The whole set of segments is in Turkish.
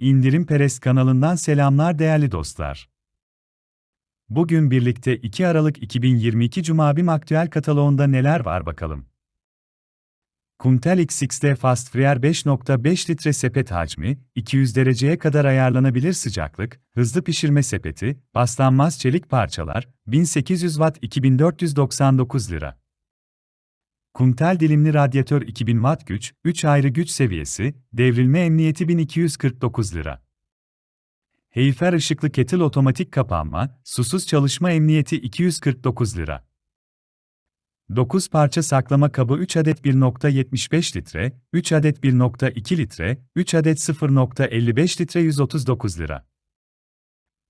İndirim Perest kanalından selamlar değerli dostlar. Bugün birlikte 2 Aralık 2022 Cuma BİM aktüel kataloğunda neler var bakalım. Kuntel XX'de Fast Fryer 5.5 litre sepet hacmi, 200 dereceye kadar ayarlanabilir sıcaklık, hızlı pişirme sepeti, paslanmaz çelik parçalar, 1800 Watt 2499 lira. Kuntel dilimli radyatör 2000 Watt güç, 3 ayrı güç seviyesi, devrilme emniyeti 1249 lira. Heyfer ışıklı kettle otomatik kapanma, susuz çalışma emniyeti 249 lira. 9 parça saklama kabı 3 adet 1.75 litre, 3 adet 1.2 litre, 3 adet 0.55 litre 139 lira.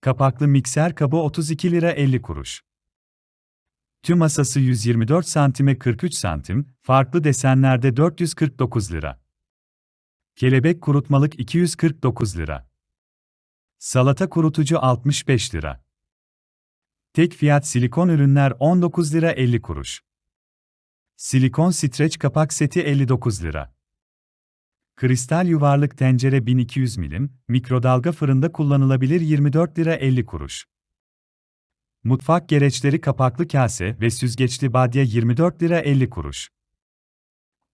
Kapaklı mikser kabı 32 lira 50 kuruş. Tüm masası 124 santime 43 santim, farklı desenlerde 449 lira. Kelebek kurutmalık 249 lira. Salata kurutucu 65 lira. Tek fiyat silikon ürünler 19 lira 50 kuruş. Silikon streç kapak seti 59 lira. Kristal yuvarlık tencere 1200 milim, mikrodalga fırında kullanılabilir 24 lira 50 kuruş. Mutfak gereçleri kapaklı kase ve süzgeçli badye 24 lira 50 kuruş.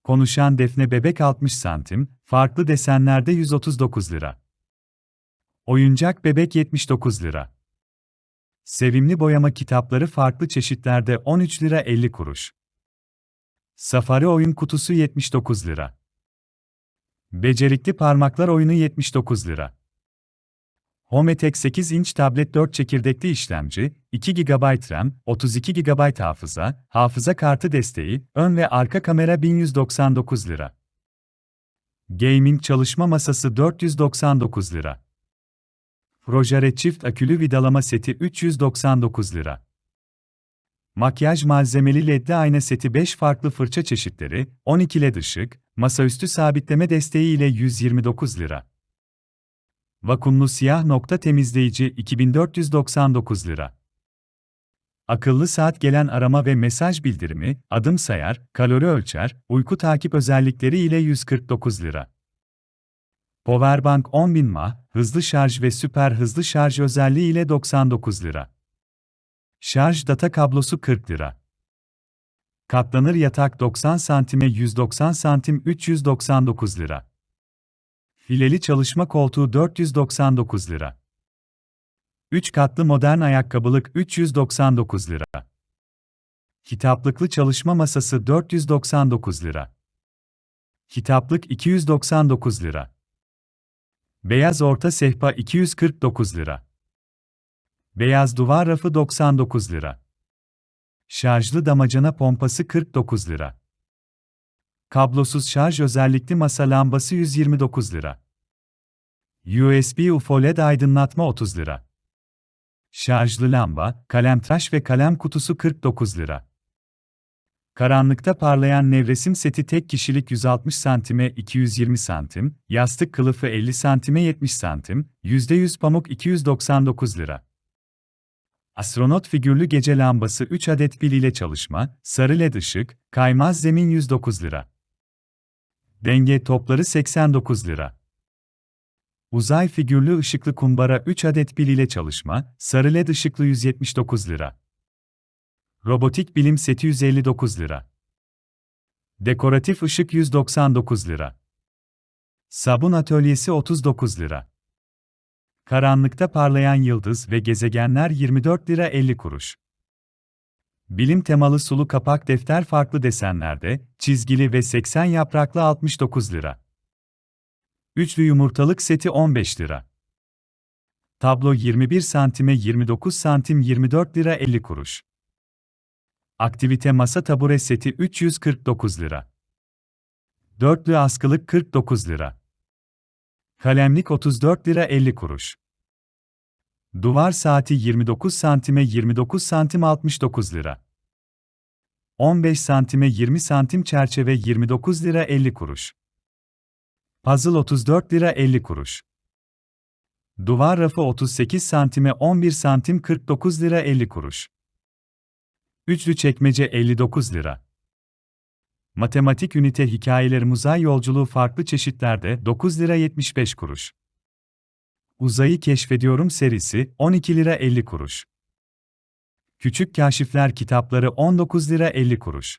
Konuşan defne bebek 60 santim, farklı desenlerde 139 lira. Oyuncak bebek 79 lira. Sevimli boyama kitapları farklı çeşitlerde 13 lira 50 kuruş. Safari oyun kutusu 79 lira. Becerikli parmaklar oyunu 79 lira. Hometek 8 inç tablet 4 çekirdekli işlemci, 2 GB RAM, 32 GB hafıza, hafıza kartı desteği, ön ve arka kamera 1199 lira. Gaming çalışma masası 499 lira. Projare çift akülü vidalama seti 399 lira. Makyaj malzemeli ledli ayna seti 5 farklı fırça çeşitleri, 12 led ışık, masaüstü sabitleme desteği ile 129 lira. Vakumlu siyah nokta temizleyici 2499 lira. Akıllı saat gelen arama ve mesaj bildirimi, adım sayar, kalori ölçer, uyku takip özellikleri ile 149 lira. Powerbank 10.000 mAh, hızlı şarj ve süper hızlı şarj özelliği ile 99 lira. Şarj data kablosu 40 lira. Katlanır yatak 90 santime 190 santim 399 lira. Fileli çalışma koltuğu 499 lira. 3 katlı modern ayakkabılık 399 lira. Kitaplıklı çalışma masası 499 lira. Kitaplık 299 lira. Beyaz orta sehpa 249 lira. Beyaz duvar rafı 99 lira. Şarjlı damacana pompası 49 lira. Kablosuz şarj özellikli masa lambası 129 lira. USB UFO LED aydınlatma 30 lira. Şarjlı lamba, kalem tıraş ve kalem kutusu 49 lira. Karanlıkta parlayan nevresim seti tek kişilik 160 santime 220 santim, yastık kılıfı 50 santime 70 santim, %100 pamuk 299 lira. Astronot figürlü gece lambası 3 adet pil ile çalışma, sarı led ışık, kaymaz zemin 109 lira. Denge topları 89 lira. Uzay figürlü ışıklı kumbara 3 adet pil ile çalışma, sarı led ışıklı 179 lira. Robotik bilim seti 159 lira. Dekoratif ışık 199 lira. Sabun atölyesi 39 lira. Karanlıkta parlayan yıldız ve gezegenler 24 lira 50 kuruş. Bilim temalı sulu kapak defter farklı desenlerde, çizgili ve 80 yapraklı 69 lira. Üçlü yumurtalık seti 15 lira. Tablo 21 santime 29 santim 24 lira 50 kuruş. Aktivite masa tabure seti 349 lira. Dörtlü askılık 49 lira. Kalemlik 34 lira 50 kuruş. Duvar saati 29 santime 29 santim 69 lira. 15 santime 20 santim çerçeve 29 lira 50 kuruş. Puzzle 34 lira 50 kuruş. Duvar rafı 38 santime 11 santim 49 lira 50 kuruş. Üçlü çekmece 59 lira. Matematik ünite hikayeler uzay yolculuğu farklı çeşitlerde 9 lira 75 kuruş. Uzayı Keşfediyorum serisi 12 lira 50 kuruş. Küçük Kaşifler kitapları 19 lira 50 kuruş.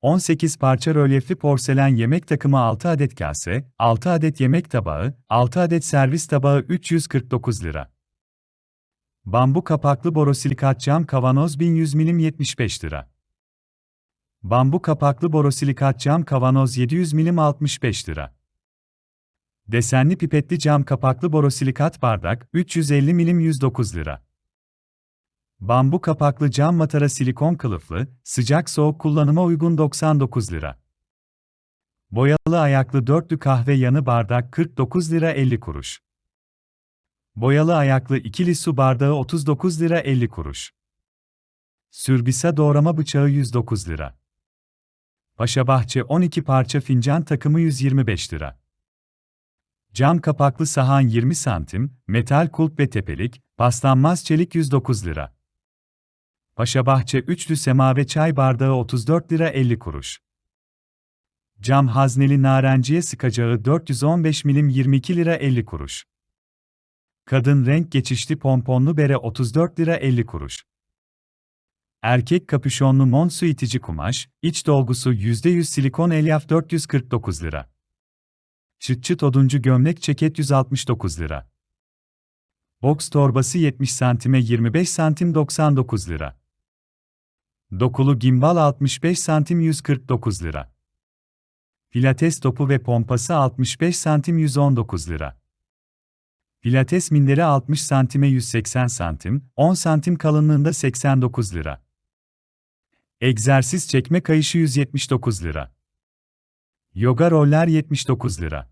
18 parça rölyefli porselen yemek takımı 6 adet kase, 6 adet yemek tabağı, 6 adet servis tabağı 349 lira. Bambu kapaklı borosilikat cam kavanoz 1100 milim 75 lira. Bambu kapaklı borosilikat cam kavanoz 700 milim 65 lira. Desenli pipetli cam kapaklı borosilikat bardak 350 milim 109 lira. Bambu kapaklı cam matara silikon kılıflı, sıcak soğuk kullanıma uygun 99 lira. Boyalı ayaklı dörtlü kahve yanı bardak 49 lira 50 kuruş. Boyalı ayaklı ikili su bardağı 39 lira 50 kuruş. Sürbisa doğrama bıçağı 109 lira. Paşabahçe 12 parça fincan takımı 125 lira. Cam kapaklı sahan 20 santim, metal kulp ve tepelik, paslanmaz çelik 109 lira. Paşabahçe üçlü semaver çay bardağı 34 lira 50 kuruş. Cam hazneli narenciye sıkacağı 415 milim 22 lira 50 kuruş. Kadın renk geçişli pomponlu bere 34 lira 50 kuruş. Erkek kapüşonlu mont su itici kumaş, iç dolgusu %100 silikon elyaf 449 lira. Çıt çıt oduncu gömlek ceket 169 lira. Box torbası 70 santime 25 santim 99 lira. Dokulu gimbal 65 santim 149 lira. Pilates topu ve pompası 65 santim 119 lira. Pilates minderi 60 santime 180 santim, 10 santim kalınlığında 89 lira. Egzersiz çekme kayışı 179 lira. Yoga roller 79 lira.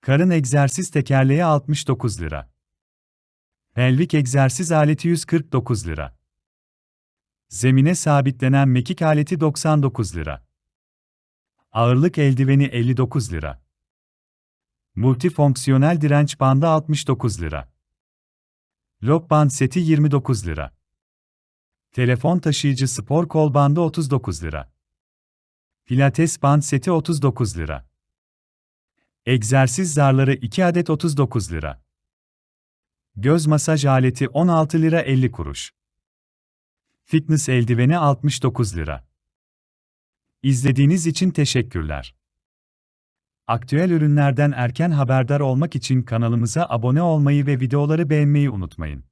Karın egzersiz tekerleği 69 lira. Pelvik egzersiz aleti 149 lira. Zemine sabitlenen mekik aleti 99 lira. Ağırlık eldiveni 59 lira. Multifonksiyonel direnç bandı 69 lira. Lock band seti 29 lira. Telefon taşıyıcı spor kol bandı 39 lira. Pilates band seti 39 lira. Egzersiz zarları 2 adet 39 lira. Göz masaj aleti 16 lira 50 kuruş. Fitness eldiveni 69 lira. İzlediğiniz için teşekkürler. Aktüel ürünlerden erken haberdar olmak için kanalımıza abone olmayı ve videoları beğenmeyi unutmayın.